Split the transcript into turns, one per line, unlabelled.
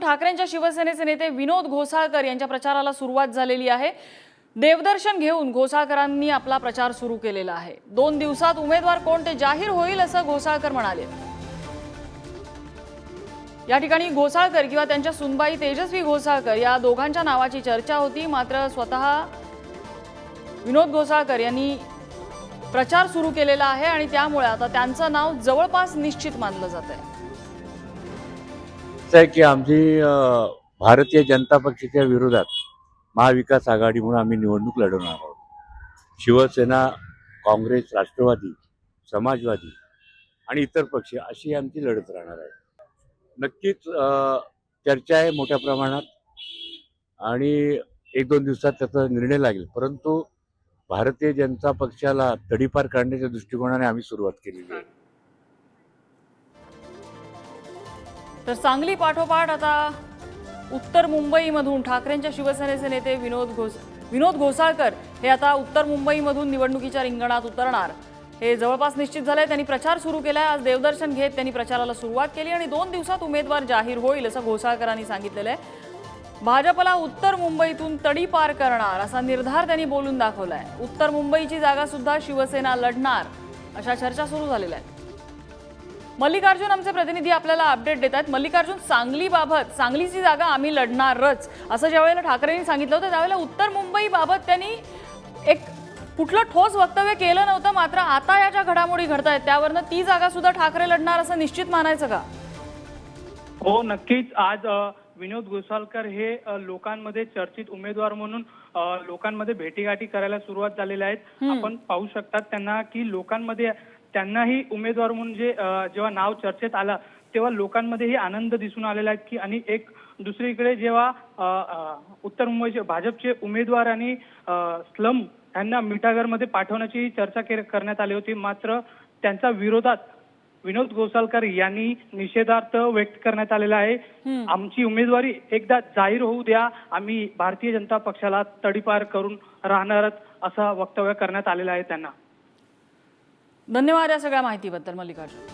ठाकरेंच्या शिवसेनेचे नेते विनोद घोसाळकर यांच्या प्रचाराला सुरुवात झालेली आहे. देवदर्शन घेऊन घोसाळकरांनी आपला प्रचार सुरू केलेला आहे. दोन दिवसात उमेदवार कोण ते जाहीर होईल असं घोसाळकर म्हणाले. या ठिकाणी घोसाळकर किंवा त्यांच्या सुनबाई तेजस्वी घोसाळकर या दोघांच्या नावाची चर्चा होती. मात्र स्वतः विनोद घोसाळकर यांनी प्रचार सुरू केलेला आहे आणि त्यामुळे आता त्यांचं नाव जवळपास निश्चित मानलं जात आहे
स्पष्ट आहे की आमची भारतीय जनता पक्षाच्या विरोधात महाविकास आघाडी म्हणून आम्ही निवडणूक लढवणार आहोत. शिवसेना काँग्रेस राष्ट्रवादी समाजवादी आणि इतर पक्ष अशी आमची लढत राहणार आहे. नक्कीच चर्चा आहे मोठ्या प्रमाणात आणि एक दोन दिवसात त्याचा निर्णय लागेल. परंतु भारतीय जनता पक्षाला तडीपार काढण्याच्या दृष्टिकोनाने आम्ही सुरुवात केलेली आहे.
तर सांगली पाठोपाठ आता उत्तर मुंबईमधून ठाकरेंच्या शिवसेनेचे नेते विनोद घोस विनोद घोसाळकर हे आता उत्तर मुंबईमधून निवडणुकीच्या रिंगणात उतरणार. हे जवळपास निश्चित झालंय. त्यांनी प्रचार सुरू केलाय. आज देवदर्शन घेत त्यांनी प्रचाराला सुरुवात केली आणि दोन दिवसात उमेदवार जाहीर होईल असं घोसाळकरांनी सांगितलेलं आहे भाजपला उत्तर मुंबईतून तडी पार करणार असा निर्धार त्यांनी बोलून दाखवलाय. उत्तर मुंबईची जागा सुद्धा शिवसेना लढणार अशा चर्चा सुरू झालेल्या आहेत. मल्लिकार्जुन आमचे प्रतिनिधी आपल्याला अपडेट देत आहेत मल्लिकार्जुन सांगलीबाबत सांगलीची जागा आम्ही लढणारच असं ज्यावेळेला ठाकरेंनी सांगितलं होतं त्यावेळेला उत्तर मुंबईबाबत त्यांनी एक कुठलं ठोस वक्तव्य केलं नव्हतं मात्र आता या ज्या घडामोडी घडत आहेत त्यावरनं ती जागा सुद्धा ठाकरे लढणार असं निश्चित मानायचं का?
हो नक्कीच. आज विनोद घोसाळकर हे लोकांमध्ये चर्चित उमेदवार म्हणून लोकांमध्ये भेटीगाठी करायला सुरुवात झालेल्या आहेत. आपण पाहू शकतात त्यांना की लोकांमध्ये त्यांनाही उमेदवार म्हणून जे जेव्हा नाव चर्चेत आलं तेव्हा लोकांमध्येही आनंद दिसून आलेला आहे की आणि एक दुसरीकडे जेव्हा उत्तर मुंबईचे भाजपचे उमेदवार आणि स्लम यांना मिठागरमध्ये पाठवण्याची चर्चा करण्यात आली होती. मात्र त्यांच्या विरोधात विनोद गोसाळकर यांनी निषेधार्थ व्यक्त करण्यात आलेला आहे. आमची उमेदवारी एकदा जाहीर होऊ द्या. आम्ही भारतीय जनता पक्षाला तडीपार करून राहणारच असं वक्तव्य करण्यात आलेलं आहे त्यांना.
धन्यवाद या सगळ्या माहितीबद्दल मल्लिकार्जुन.